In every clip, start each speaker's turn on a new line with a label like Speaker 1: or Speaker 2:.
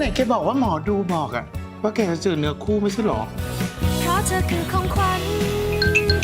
Speaker 1: ไหนแกบอกว่าหมอดูบอกอะว่าแกจะเจอเนื้อคู่ไม่ใช่หรอ
Speaker 2: เพราะเธอคือของขวัญ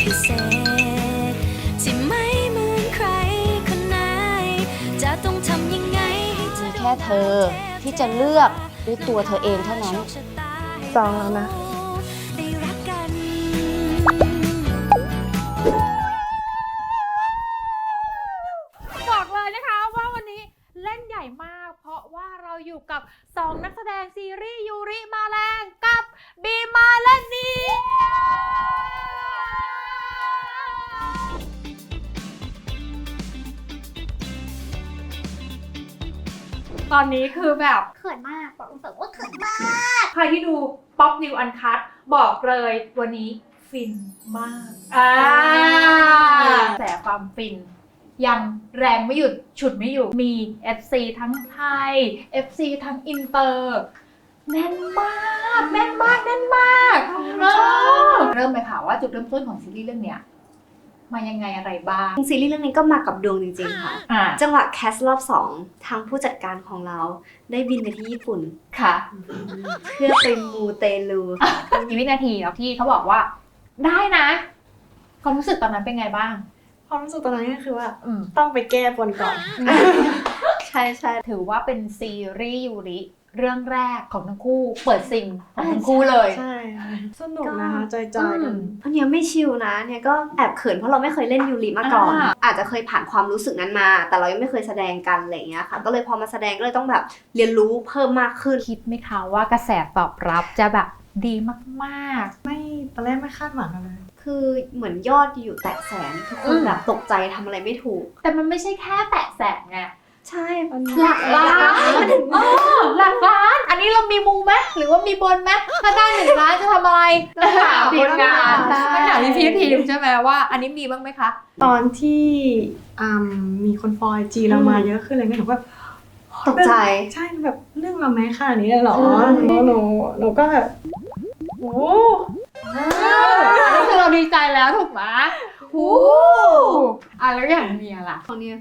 Speaker 2: พิเศษที่ไม่เหมือนใครคนไหน จะต้องทำยังไงให้เธอ
Speaker 3: แค่เธอที่จะเลือกด้วยตัวเธอเองเท่านั้น
Speaker 4: จองแล้วนะ
Speaker 2: ได้รักกัน
Speaker 5: อยู่กับ 2 นักแสดงซีรีส์ยูริมาแรงกับบีมาและเนียตอนนี้คือแบบ
Speaker 6: เขินมากบอกตรงๆว่าเขินมาก
Speaker 5: ใครที่ดูป๊อปนิวอันคัตบอกเลยวันนี้ฟินมากอ่าแต่ความฟิน ยังแรงไม่หยุดฉุดไม่อยู่มี FC ทั้งไทย FC ทั้งอินเตอร์แน่นมากแน่นมากแน่นมากเออเริ่มไปค่ะว่าจุดเริ่มต้นของซีรีส์เรื่องเนี้ยมายังไงอะไรบ้าง
Speaker 7: ซีรีส์เรื่องนี้ก็มากับดวงจริงๆค่ะ
Speaker 5: อ่า
Speaker 7: จังหวะแคสรอบสองทางผู้จัดการของเราได้บินไปที่ญี่ปุ่น
Speaker 5: ค่ะ
Speaker 7: เพื่อไปมูเตลูค่ะ
Speaker 5: มีวินาทีแล้วที่เขาบอกว่า ได้นะ ความรู้สึกตอนนั้นเป็นไงบ้าง
Speaker 4: ความรู้สึกตอนนั้นก็คือว่า
Speaker 5: อืม
Speaker 4: ต้องไปแก้บนก่อน
Speaker 7: ใช่ใช่
Speaker 5: ถือว่าเป็นซีรีส์ยูริเรื่องแรกของทั้งคู่ เปิดซิงของทั้งคู่เลย
Speaker 4: ใช่ค่ะสนุกนะคะจอยๆกัน
Speaker 7: อันเนี้ยไม่ชิลนะเนี่ยก็แอบเขินเพราะเราไม่เคยเล่นยูริมาก่อน
Speaker 5: อ่า
Speaker 7: อาจจะเคยผ่านความรู้สึกนั้นมา แต่เรายังไม่เคยแสดงกันอะไรอย่างเงี้ยค่ะ ก็เลยพอมาแสดงก็เลยต้องแบบเรียนรู้เพิ่มมากขึ้น
Speaker 5: คิดไหมคะว่ากระแสตอบรับจะแบบดีมาก
Speaker 4: ไม่ตอนแรกไม่คาดหวังเลย
Speaker 7: คือเหมือนยอดอยู่แตะแสนทุกคนแบบตกใจทำอะไรไม่ถูก
Speaker 5: ๆแต่มันไม่ใช่แค่แตะแสนไง
Speaker 7: ใช่
Speaker 5: หลักล้านเออหลักล้าน อันนี้เรามีมูไหมหรือว่ามีบนไหมถ้าได้หนึ่งล้านจะทำอะไรถามทีมงาน
Speaker 4: ใช่
Speaker 5: ไม่ถามพี่พี่ทีมใช่ไหมว่า อันนี้มีบ้างไหมคะ
Speaker 4: ตอนที่อืมมีคนฟอยจีเรามาเยอะขึ้นอะไรเงี้ยหนูก็
Speaker 7: ตกใจ
Speaker 4: ใช่แบบเรื่องเราแม้ขนาดนี้เลยเหรอหนูหนูหนูก็แบบโอ้
Speaker 5: อันนี้คือเราดีใจแล้วถูกไหมหูอะแล้วอย่างเมียล่ะ
Speaker 7: ของเนี่ย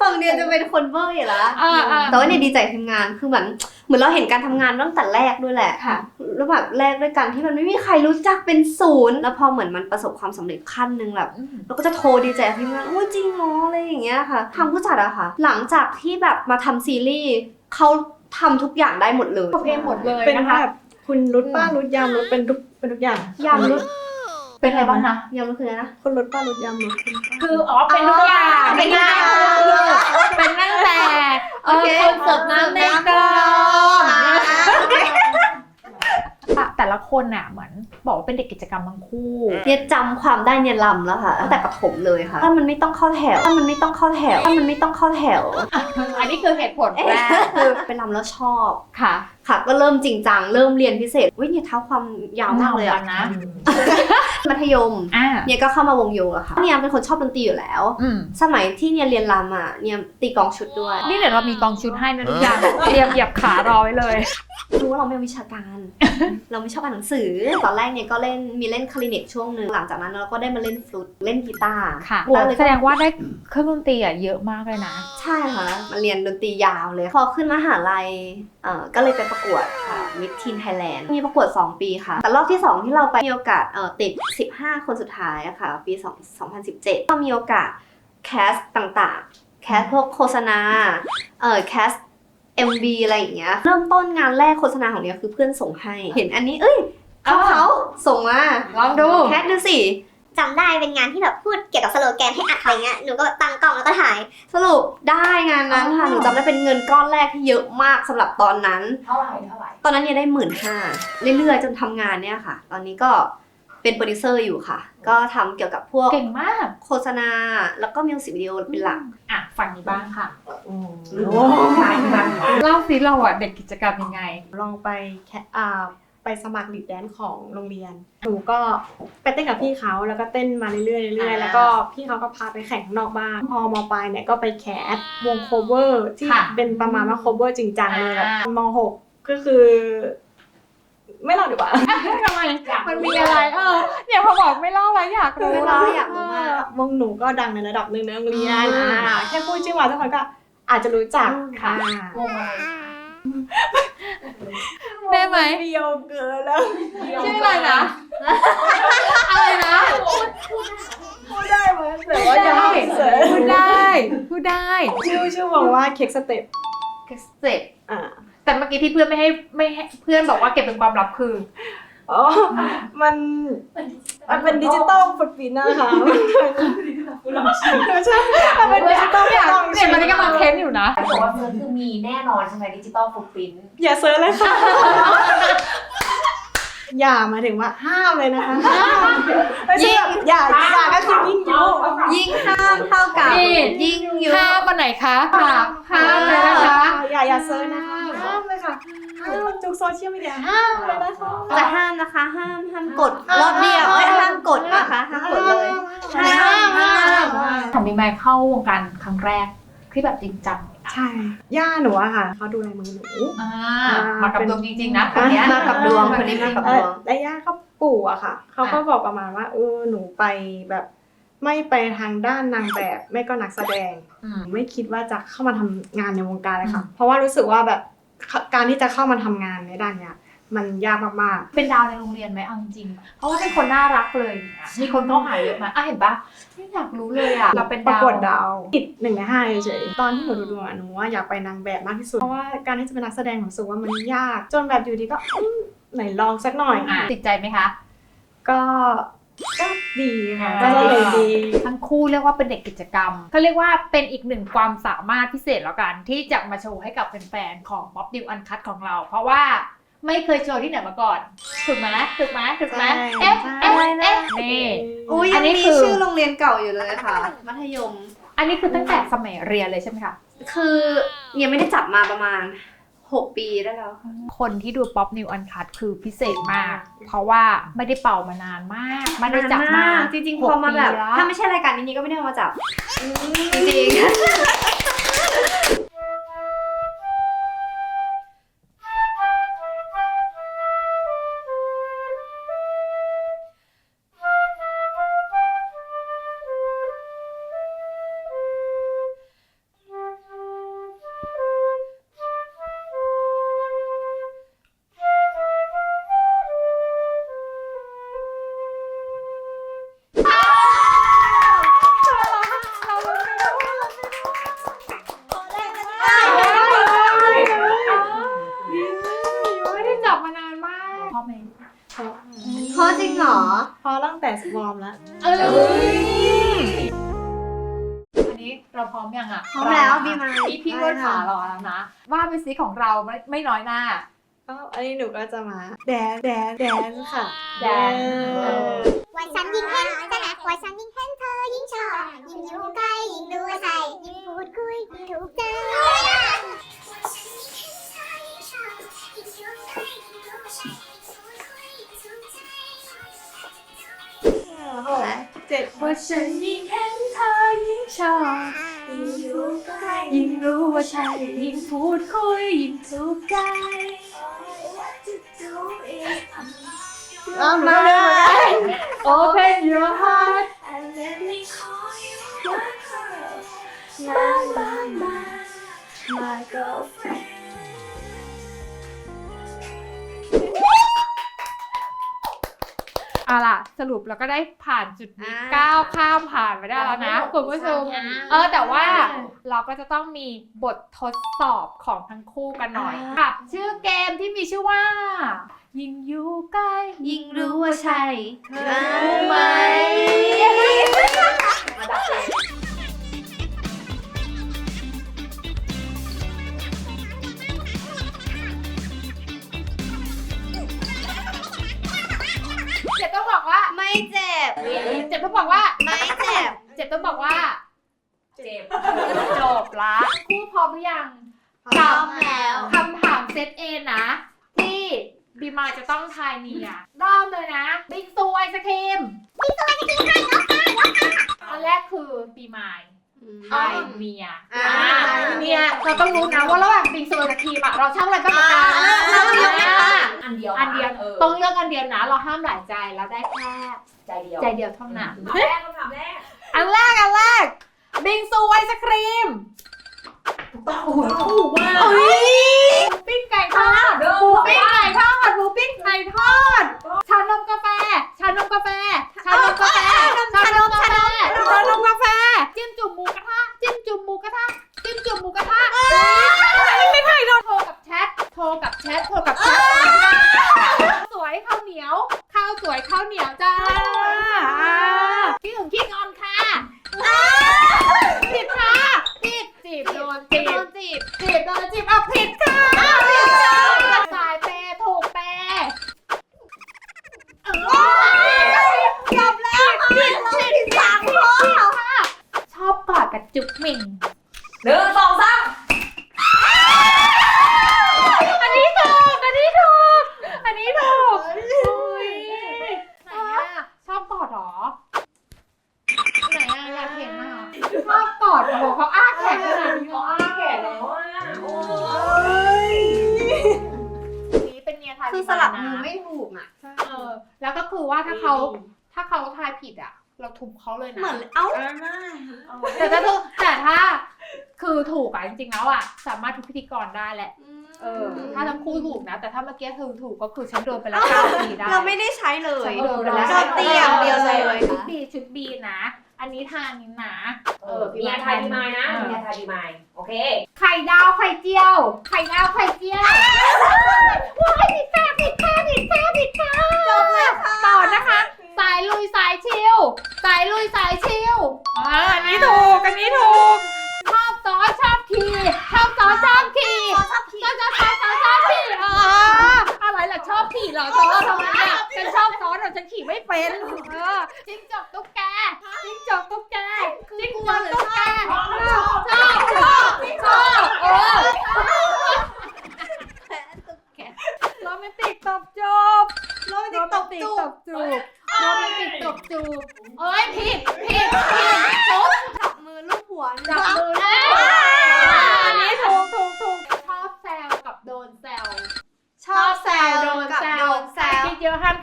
Speaker 7: ฝั่งเดียวจะเป็นคนเบอร์อยู่แล้ว
Speaker 5: อ่าอ่า
Speaker 7: แต่ว่าเนี่ยดีใจทีมงาน คือเหมือนเหมือนเราเห็นการทำงานตั้งแต่แรกด้วยแหละ
Speaker 5: ค่ะ
Speaker 7: แล้วแบบแรกด้วยกันที่มันไม่มีใครรู้จักเป็นศูนย์ แล้วพอเหมือนมันประสบความสำเร็จขั้นหนึ่งแบบเราก็จะโทรดีใจกับทีมงานโอ้ยจริงเหรออะไรอย่างเงี้ยค่ะทางผู้จัดอะค่ะ หลังจากที่แบบมาทำซีรีส์เขา ทำทุกอย่างได้หมดเลย
Speaker 5: ทำเองหมดเลย
Speaker 4: เป็น
Speaker 5: นะคะ
Speaker 4: แบบคุณรุดป้ารุดยำรุดเป็นทุกเป็นทุกอย่าง
Speaker 7: ยำรุด
Speaker 5: เป็นอะไรบ้างนะ
Speaker 7: ยำรุดคืออะไรนะ
Speaker 4: คุณรุดป้ารุดยำรุดคุณป้า
Speaker 5: คืออ๋อเป็นทุกอย่าง
Speaker 7: เป็นทุกอย่าง
Speaker 5: เป็นตั้งแต่เอ
Speaker 7: โอ
Speaker 5: อ
Speaker 7: เค
Speaker 5: คนเสิร์ฟน้ำในกล่อง แต่ละคนน่ะเหมือนบอกว่าเป็นเด็กกิจกรรมทั้งคู่
Speaker 7: เนี่ยจำความได้เนี่ยลำแล้วค่ะตั้งแต่ประถมเลยค่ะถ้ามันไม่ต้องเข้าแถวถ้ามันไม่ต้องเข้าแถวถ้ามันไม่ต้องเข้าแถว
Speaker 5: อันนี้คือเหตุผลแรก
Speaker 7: คือไปลำแล้วชอบ
Speaker 5: ค่ะ
Speaker 7: ค่ะ ก็เริ่มจริงจังเริ่มเรียนพิเศษวิเนี่ยเท้าความยาวมากเลยอะ
Speaker 5: นะ
Speaker 7: มัธยม
Speaker 5: อ่า
Speaker 7: เนี่ยก็เข้ามาวงโยอะค่ะเนี่ยเป็นคนชอบดนตรีอยู่แล้ว
Speaker 5: อืม
Speaker 7: สมัยที่เนี่ยเรียนรำอะเนี่ยตีกลองชุดด้วย
Speaker 5: นี่เดี๋ยวเรามีกองชุดให้นะทุกอย่างเตรียมเหยียบขารอไว้เลย
Speaker 7: รู้ว่าเราไม่เอาวิชาการ เราไม่ชอบอ่านหนังสือ ตอนแรกเนี่ยก็เล่นมีเล่นคลาริเนตช่วงหนึ่งหลังจากนั้นเราก็ได้มาเล่นฟลุตเล่นกีตาร์
Speaker 5: ค่ะ
Speaker 7: โอ้เลย
Speaker 5: แสดงว่าได้เครื่องดนตรีอะเยอะมากเลยนะ
Speaker 7: ใช่ค่ะมาเรียนดนตรียาวเลย พอขึ้นมหาลัย เอ่อก็เลยไปประกวดค่ะมิทีนไทยแลนด์มีประกวด 2 ปีค่ะ แต่รอบที่ 2 ที่เราไปมีโอกาสเอ่อติด 15 คนสุดท้ายอะค่ะ ปี2 2017 ก็มีโอกาสแคสต่างๆ แคสพวกโฆษณาเอ่อแคส MV อะไรอย่างเงี้ย เริ่มต้นงานแรกโฆษณาของเนี้ยคือเพื่อนส่งให้ เห็นอันนี้เอ้ยเขา
Speaker 5: อ่า
Speaker 7: เขาส่งมา
Speaker 5: ลองดู
Speaker 7: แคสดูสิ
Speaker 6: จำได้เป็นงานที่แบบพูดเกี่ยวกับสโลแกนให้อัดอะไรเงี้ยหนูก็แบบตั้งกล้องแล้วก็ถ่าย
Speaker 7: สรุปได้งานนั้นค่ะหนูจำได้เป็นเงินก้อนแรกที่เยอะมากสำหรับตอนนั้น
Speaker 5: เท่าไหร่เท่าไหร่
Speaker 7: ตอนนั้นเนี่ยได้หมื่นห้าเรื่อยๆจนทำงานเนี่ยค่ะ ตอนนี้ก็เป็นโปรดิวเซอร์อยู่ค่ะ ก็ทำเกี่ยวกับพวก
Speaker 5: เก่งมาก
Speaker 7: โฆษณาแล้วก็มิวสิกวิดีโอเป็นหลัก
Speaker 5: อะฝั่งนี้บ้างค่ะ
Speaker 4: โอ้
Speaker 5: ใช่ค่ะเล่าสิเราอะเด็กกิจกรรมยังไง
Speaker 4: ลองไปแคอ่า ไปสมัครลีดแดนซ์ของโรงเรียนหนูก็ไปเต้นกับพี่เขาแล้วก็เต้นมาเรื่อยๆเรื่อย
Speaker 5: อ่า
Speaker 4: ๆแล้วก็พี่เขาก็พาไปแข่งข้างนอกบ้านพอมปลายเนี่ยก็ไปแคสวงโคเวอร์ที่
Speaker 5: ค่ะ
Speaker 4: เป็นประมาณว่าโคเวอร์จริงจังเลยแบบ
Speaker 5: อ่าม
Speaker 4: หกก็คือ ไม่เล่าดีกว่า
Speaker 5: ทำไมมันมีอะไรเออเนี่ยพอบอกไม่เล่าแล้วอยากรู้
Speaker 7: ไม่เล่าอยากรู้มาก
Speaker 4: วงหนูก็ดังในระดับหนึ่งในโรงเรียน
Speaker 5: อืม
Speaker 4: อ่าแค่พูดชื่อมาทุกคนก็อาจจะรู้จัก
Speaker 5: ค่ะ
Speaker 4: อ่าว
Speaker 5: งอะไร ได้ไหม
Speaker 4: เดียวเกินแล้ว
Speaker 5: ชื่ออะไรนะ อะไรนะ
Speaker 4: พูดได้ไหมแต่ว่าอย่าให้เสีย
Speaker 5: พูดได้ พูดได้
Speaker 4: ชื่อชื่อวงว่าเค้กสเต็ป
Speaker 5: เสร็จ
Speaker 4: อ่า
Speaker 5: แต่เมื่อกี้ที่เพื่อนไม่ให้ไม่ให้เพื่อนบอกว่าเก็บเป็นความลับคือ
Speaker 4: อ๋อ มัน มันเป็นดิจิตอลฟุตปรินท์นะคะใช่มันเป็นดิจิตอล
Speaker 5: อยาก
Speaker 4: ต้อง
Speaker 5: เนี่ยมันกำลังเค้นอยู่นะ
Speaker 3: บอกว่าเซิร์ชคือมีแน่นอนใช่ไหมดิจิตอลฟุตปริน
Speaker 4: อย่าเซิร์ชเลยค่ะ อย่าหมายถึงว่าห้ามเลยนะคะห้ามไม่ใช่แบบอย่าอย่าก็คือยิ่งยุ
Speaker 7: ยิ่งห้ามเท่ากับ
Speaker 5: นี่
Speaker 7: ยิ่งยุ
Speaker 5: ห้ามวันไหนคะห้ามเลยนะคะ
Speaker 4: อย่าอย่าเซิร์ชนะคะห้ามเลยค่ะ ห้ามจุกโซเชียลมีเดียห้ามเลยนะคะ
Speaker 7: จะห้ามนะคะ ห้ามห้ามกดรอบเดียวเอ้ยห้ามกดนะคะห้ามกดเลย
Speaker 4: ห้ามห้ามห้าม
Speaker 5: ถามมีแม่เข้าวงการครั้งแรกที่แบบจริงจัง
Speaker 4: ใช่ ย่าหนูอะค่ะเขาดูแลมือหนู
Speaker 5: อ่ามากับดวงจริงๆนะคนเนี้ย
Speaker 7: มากับดวงคนนี้มากับ
Speaker 4: เอ
Speaker 7: ด
Speaker 4: อ
Speaker 7: วง
Speaker 4: และย่าเขาปู่อะค่ะเขาก็บอกประมาณว่าเออหนูไปแบบไม่ไปทางด้านนางแบบไม่ก็นักแสดง
Speaker 5: อืม
Speaker 4: ไม่คิดว่าจะเข้ามาทำงานในวงการเลยค่ะ เพราะว่ารู้สึกว่าแบบ การที่จะเข้ามาทำงานในด้านเนี้ยมันยากมาก
Speaker 5: เป็นดาวในโรงเรียนไหมเอาจริงๆเพราะว่าเป็นคนน่ารักเลยอะมีคนเข้าหาเยอะมากอะเห็นปะไม่อยากรู้เลยอะ เราเป็น
Speaker 4: ๆประ
Speaker 5: ดาว
Speaker 4: กวดดาว ติดหนึ่งในห้าเฉยๆตอนที่หนูดูดวงอะหนูว่าอยากไปนางแบบมากที่สุด เพราะว่าการที่จะเป็นนักแสดงหนูรู้สึกว่ามันยาก จนแบบอยู่ดีก็อืมไหนลองสักหน่อย
Speaker 5: อะติดใจไหมคะ
Speaker 4: ก็ ก็ดีค่ะ
Speaker 5: อ่า
Speaker 4: ก็เลยดี
Speaker 5: ทั้งคู่เรียกว่าเป็นเด็กกิจกรรมเขาเรียกว่าเป็นอีกหนึ่งความสามารถพิเศษแล้วกัน ที่จะมาโชว์ให้กับแฟนๆของ Pop Deal Uncut ของเรา เพราะว่าไม่เคยโชว์ที่ไหนมาก่อน ถูกไหมถูกไหมถูกไหม
Speaker 4: ใช่
Speaker 5: เอ๊ะ
Speaker 4: ใช่
Speaker 5: เอ๊ะเอ๊ะนี่
Speaker 7: อุ้ย
Speaker 5: อั
Speaker 7: ยั
Speaker 5: น
Speaker 7: ง
Speaker 5: นี้
Speaker 7: มี
Speaker 5: คือ
Speaker 7: ชื่อโรงเรียนเก่าอยู่เลยค่ะ มัธยม
Speaker 5: อันนี้คือตั้งแต่สมัยเรียนเลยใช่ไหมคะ
Speaker 7: คือยังไม่ได้จับมาประมาณ 6 ปีได้แล้วค่ะ
Speaker 5: คนที่ดู Pop New Uncut คือพิเศษมาก เพราะว่าไม่ได้เป่ามานานมาก ไม่ได้จับมา
Speaker 7: จริงๆ พอมาแบบ
Speaker 5: หกปีล้ว
Speaker 7: ถ้าไม่ใช่รายการนี้นี่ก็ไม่ได้เอามาจับจริ
Speaker 5: จ
Speaker 7: ริงเหรอ
Speaker 4: พอตั้งแต่สวอร์มแล้ว
Speaker 5: เอออันนี้เราพร้อมยังอะ
Speaker 7: พร้อมแล้วบีมา
Speaker 5: พี่พี่รถขารอแล้วนะ ว่าไปซิของเราไม่ไม่น้อยหน้า
Speaker 4: ก็อันนี้หนูก็จะมา แดนแดนแดนค่ะ
Speaker 5: แดน
Speaker 4: เออ
Speaker 6: ไว้ฉันยิ่งเห็นใช่ไหมไว้ฉันยิ่งเห็นเธอยิ่งชอบยิ่งอยู่ใกล้ยิ่งดูใส่ยิ่งพูดคุยยิ่งถูกใจ
Speaker 4: เจ็ด
Speaker 5: ว่าฉันยิ่งเห็นเธอยิ่งชอบยิ่งรู้ใกล้ยิ่งรู้ว่าใช่ยิ่งพูดคุยยิ่งถูกใจ
Speaker 4: อ้าวมาเลย
Speaker 5: Open your heart เอาล่ะสรุปเราก็ได้ผ่านจุดนี้
Speaker 7: อ่า
Speaker 5: ก้าวข้ามผ่านไปได้แล้วนะคุณผู้ชม เออแต่ว่าเราก็จะต้องมีบททดสอบของทั้งคู่กันหน่อยกับชื่อเกมที่มีชื่อว่า ยิ่งอยู่ใกล้
Speaker 7: ยิ่งรู้ว่าใช่
Speaker 5: เธอรู้ไหมเต้องบอกว่า
Speaker 7: ไม่เจ็บ
Speaker 5: เจ็บต้องบอกว่า
Speaker 7: เจ็บ
Speaker 5: จบละคู่พร้อมหรือยัง
Speaker 7: พร้อมแล้ว
Speaker 5: คำถามเซตเอนะ ที่บีมาจะต้องทายเนียเริ่มเลยนะบิ๊กซูไอศครีมบิ๊กซูไอศครีมค่ะอันแรกคือบีมาย
Speaker 7: อื
Speaker 5: ไทยเมีย
Speaker 7: อ่า
Speaker 5: อ่าเมีย เราต้องรู้นะว่าระหว่างบิงซูกับครีมอะเราชอบอะไรมากกว่ากัน
Speaker 7: อ่าเราเลือกไหมคะ
Speaker 8: อันเดียว
Speaker 5: อันเดียว
Speaker 8: เออ
Speaker 5: ต้องเลือกอันเดียวนะ เราห้ามหลายใจเราได้แค่
Speaker 8: ใจเดียว
Speaker 5: ใจเดียวเท่านั้น
Speaker 8: คำแรกคำถามแรก
Speaker 5: อันแรกอันแรกบิงซูไอศครีม
Speaker 8: โอ้โหถูกมา
Speaker 5: จุ๊บหมิ่ง
Speaker 8: หนึ่งสองสาม
Speaker 5: อันนี้ถูก อันนี้ถูก อันนี้ถูกอุ๊ยไหนอะชอบกอดเหรอ ไหนอะอยากเห็นอะชอบกอดโอ้โหเขาอ้าแขนขนาดนี้เขาอ้าแขนแล้วอะโอ้ยนี่เป็นเมียไทย
Speaker 7: คือสลับมือไม่ถูกอะ
Speaker 5: เออ แล้วก็คือว่าถ้าเขาถ้าเขาทายผิดอะ เราทุบเขาเลยนะ
Speaker 7: เหมือนเอ้า
Speaker 5: แต่ถ้าถูกแต่ถ้า คือถูกอะจริงๆแล้วอะสามารถทุบพิธีกรได้แหละเออถ้าทั้งคู่ถูกนะ แต่ถ้าเมื่อกี้คือถูกก็คือฉันโดนไปแล้วเก้าทีได้
Speaker 7: เราไม่ได้ใช้เลย
Speaker 5: โดนไปแล้ว
Speaker 7: โดนเตียงเดียวเลย
Speaker 5: ชุดบีชุดบีนะ อันนี้ทานนี้นะ
Speaker 8: เออเมียไทยดีมายนะเมียไทยดีมายโอเค
Speaker 5: ไข่ดาวไข่เจียว ไข่ดาวไข่เจียวว้ายผิดค่ะผิดค่ะผิดค่ะผิดค่ะจบเลยค่ะต่อนะคะ สายลุยสายชิลสายลุยสายชิลอ่าอันนี้ถูกอันนี้ถู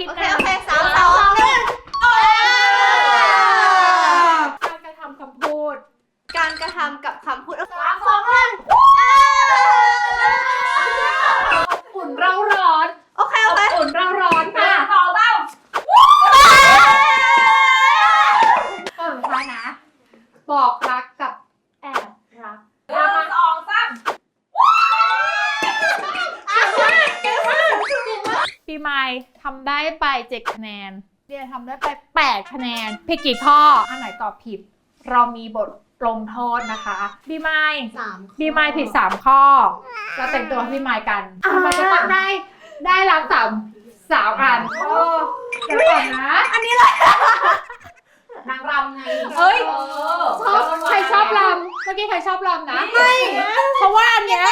Speaker 5: คิดเยอะห้ามคิด
Speaker 7: โอเค
Speaker 5: นาน
Speaker 7: โอเคสามสองหนึ่ง
Speaker 5: การกระทำคำพูด
Speaker 7: การกระทำกับคำพูด
Speaker 5: สามสองหนึ่งอุ่นเราร้อน
Speaker 7: โอเคโอเค
Speaker 5: อุ่นเราร้อน
Speaker 8: หนึ่
Speaker 5: ค่ะ
Speaker 8: งสองสาม
Speaker 5: เออค่ะนะ บอกรักกับแอบรัก
Speaker 8: หนึ่งสองสาม
Speaker 5: ปีใหม่ทำได้ไปเจ็ดคะแนนเดียทำได้ไปแปดคะแนนผิดกี่ข้ออันไหนตอบผิด เรามีบทลงโทษนะคะบีไมาย
Speaker 4: สามข้อ
Speaker 5: บีไมายผิดสามข้อ เราแต่งตัวให้บีไมายกันบีไมายจะต้องได้ได้รับสามสามอันโอ้เดี๋ยวก่อนนะ
Speaker 7: อันนี้อะไร
Speaker 8: นางรำไง
Speaker 5: เอ้ย
Speaker 8: เออ
Speaker 5: ชอบใครชอบรำเมื่อกี้ใครชอบรำนะไม่ เพราะว่าอันเนี้ย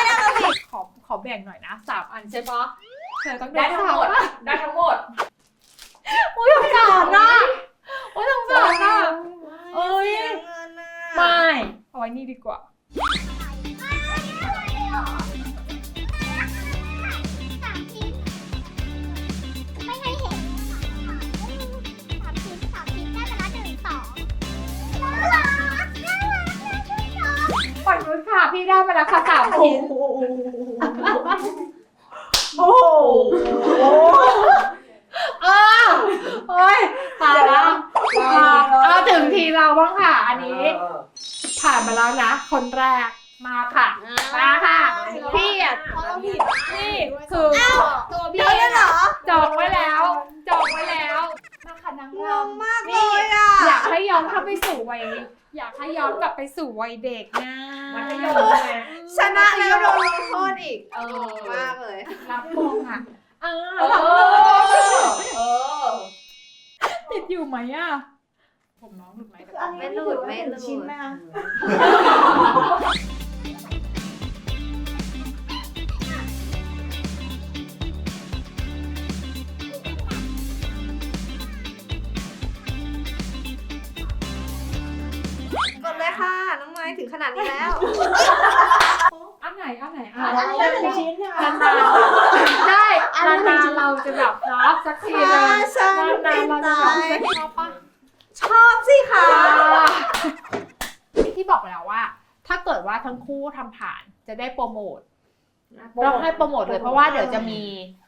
Speaker 5: ขอขอแบ่งหน่อยนะสามอันใช่ปะ เธอต้อง
Speaker 8: ได้ทั้งหมด
Speaker 5: สาอัน
Speaker 8: ได้ทั้งหมด
Speaker 5: อุ้ยสงสารน่ะอุ้ยสงสารน่ะเอ้ยไม่เอาไว้นี่ดีกว่า
Speaker 6: สามชิ้นไม่ให้เห็นสามชิ้นสามชิ้นได้ไปละหนึ่งสองน่ารักน่ารักน่าชื่นชม
Speaker 5: ปล่อยมือค่ะ พี่ได้มาแล้วค่ะสามชิ้น
Speaker 8: โอ้โห
Speaker 5: เออโอ้ยตายแล้วเอาถึงทีเราบ้างค่ะ อันนี้ ผ่านมาแล้วนะ คนแรกมาค่ะ มาค่ะพี่อะนี่คือตัวพี่
Speaker 7: เดี๋ยวเหรอ
Speaker 5: จองไว้แล้วจองไว้แล้วมาค่ะนาง
Speaker 7: ง
Speaker 5: รำ
Speaker 7: งมากเลยอะ
Speaker 5: อยากให้ย้อนเข้าไปสู่วัยอยากให้ย้อนกลับไปสู่วัยเด็กนะ
Speaker 8: มัธยมไง
Speaker 7: ชนะแล้วโดนลงโทษอีก
Speaker 5: เออ
Speaker 7: มากเลย
Speaker 5: รับมงอะเออ
Speaker 8: เอ
Speaker 5: รับมง
Speaker 8: อเออ
Speaker 5: ติดอยู่ไหมอะผมน้องหลุดไหมเดี๋ยวก่อน
Speaker 7: ไม่หลุดไม่หลุด
Speaker 4: ชิ้นไหมคะ
Speaker 7: น้องไม้ถึงขนาดนี้แล้ว
Speaker 5: อันไหนอันไหนอะ
Speaker 4: อันนี้เป็นชิ้นใช่ไหม
Speaker 5: นานๆได้นานๆเราจะแบบรับสักทีหนึง
Speaker 7: ฉัน
Speaker 5: นานๆเราจะแบบ
Speaker 7: ติดใจ
Speaker 5: ชอบปะ
Speaker 7: ชอบสิคะ
Speaker 5: ที่บอกไปแล้วว่า ถ้าเกิดว่าทั้งคู่ทำผ่านจะได้โปรโมทเราให้โปรโมทเลยเพราะว่าเดี๋ยวจะมี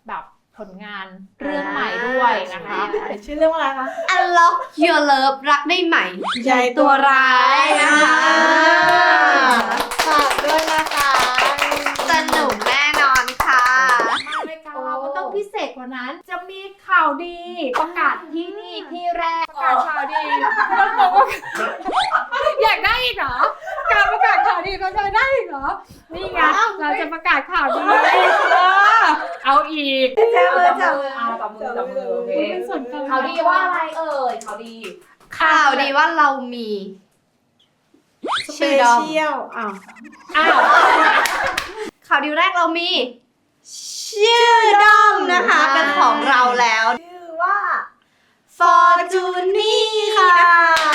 Speaker 5: แบบ ผลงานเรื่องใหม่ด้วยนะคะ
Speaker 4: ชื่อเรื่องว่าอะไรคะ
Speaker 7: Unlock Your Love รักได้ใหม่
Speaker 4: ใหญ่ตัวร้ายนะคะฝากด้วยนะคะ
Speaker 5: ข่าวดี ประกาศที่นี่ที่แรกประกาศข่าวดีต้องบอกว่า อยากได้อีกเหรอ การประกาศข่าวดีเขาจะได้อีกเหรอ นี่ไงเราจะประกาศข่าวดีเออเอาอีก
Speaker 7: จับมือจับมือ
Speaker 8: อ่าจับมือจับมือโอเค
Speaker 5: เป็นส่วนเกิน
Speaker 8: เขาดีว่าอะไรเอ่ยเขาดี
Speaker 7: ข่าวดีว่าเรามี
Speaker 4: สเป
Speaker 7: ชื่อดอม
Speaker 4: เชียลอ้าว
Speaker 5: อ้าว
Speaker 7: ข่าวดีแรกเรามี ชื่อดอมนะคะ เป็นของเราแล้ว
Speaker 4: ชื่อว่า
Speaker 7: Fortuny ค่ะ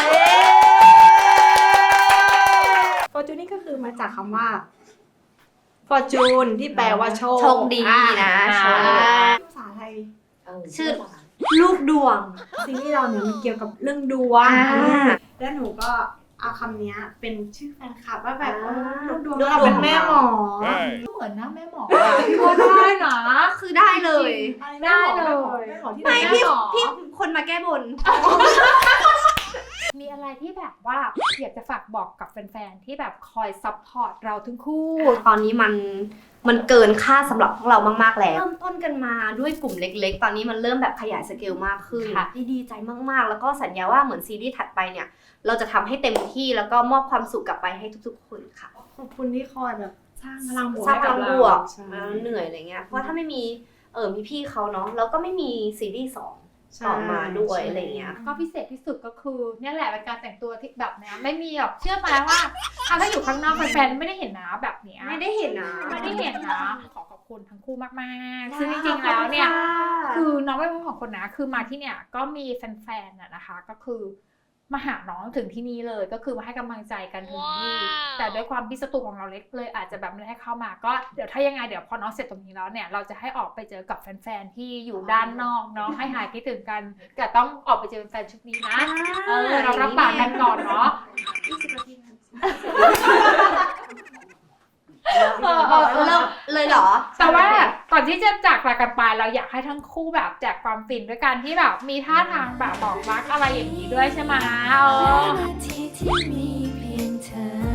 Speaker 7: เย้
Speaker 4: ฟอร์จูนี่ก็คือมาจากคำว่า fortune ที่แปลว่าโชค
Speaker 7: โชคดีนะโชคดี
Speaker 4: ภาษาไทย
Speaker 7: ชื่อ ลูกดวง
Speaker 4: ซีรีส์เราเนี่ยมันเกี่ยวกับเรื่องดวง
Speaker 7: อ่า
Speaker 4: แล้วหนูก็ เอาคำเนี้ยเป็นชื่อแฟนคลับว่าแบบ
Speaker 7: อ่า
Speaker 4: ลูกดวง
Speaker 7: ลูกดวง
Speaker 4: เราเป็นแม่หมอ
Speaker 5: เหมือนนะแม่หมออะก็ได้นะ
Speaker 7: คือได้เลย
Speaker 5: ได้เลย
Speaker 4: แม่หมอที่ไหน
Speaker 7: ไม่พี่พี่คนมาแก้บน
Speaker 5: มีอะไรที่แบบว่าอยากจะฝากบอกกับแฟนๆ ที่แบบคอยซัพพอร์ตเราทั้งคู่
Speaker 7: ตอนนี้มันมันเกินค่าสำหรับพวกเรามากๆแล้ว เริ่มต้นกันมาด้วยกลุ่มเล็ก ๆ ตอนนี้มันเริ่มแบบขยายสเกลมากขึ้น
Speaker 5: ค่ะ
Speaker 7: ดีใจมากๆ แล้วก็สัญญาว่าเหมือนซีรีส์ถัดไปเนี่ย เราจะทำให้เต็มที่แล้วก็มอบความสุขกลับไปให้ทุก ๆ คนค่ะ
Speaker 4: ขอบคุณที่คอยแบบสร้างพลังบวก
Speaker 7: สร้างพลังบวก
Speaker 4: ใช่
Speaker 7: อ่าเหนื่อยอะไรเงี้ยเพราะว่าถ้าไม่มีเออมีพี่เขาเนาะแล้วก็ไม่มีซีรีส์สอง
Speaker 4: ใช่
Speaker 7: ต่อมาด้วย
Speaker 4: ใช่
Speaker 7: อะไรเงี้ย
Speaker 5: ก็พิเศษที่สุดก็คือเนี่ยแหละเป็นการแต่งตัวที่แบบเนี้ยไม่มีแบบเชื่อไหมว่าอะถ้าอยู่ข้างนอกแฟนๆไม่ได้เห็นนะแบบเนี้ย
Speaker 7: ไม่ได้เห็นนะ
Speaker 5: ไม่ได้เห็นนะขอขอบคุณทั้งคู่มากๆซึ่งจริงๆแล้วเนี่ยคือน้องไม่เป็นของคนนะคือมาที่เนี่ยก็มีแฟนๆน่ะนะคะ ก็คือ มาหาน้องถึงที่นี่เลยก็คือมาให้กำลังใจกันถึงที่ แต่ด้วยความที่สตูของเราเล็กเลยอาจจะแบบไม่ได้ให้เข้ามาก็เดี๋ยวถ้ายังไงเดี๋ยวพอน้องเสร็จตรงนี้แล้วเนี่ยเราจะให้ออกไปเจอกับแฟนๆที่อยู่ด้านนอกเนาะให้หายคิดถึงกัน แต่ต้องออกไปเจอแฟนชุดนี้นะเออเรารับปากกันก่อนเนาะ เออเออเออ
Speaker 7: เริ่มเลยเหรอ
Speaker 5: แต่ว่าก่อนที่จะจากลากันไปเราอยากให้ทั้งคู่แบบแจกความฟินด้วยการที่แบบมีท่าทางแบบบอกรักอะไรอย่างนี้ด้วยใช่ไหมเออ
Speaker 2: นาทีที่มีเพียงเธอ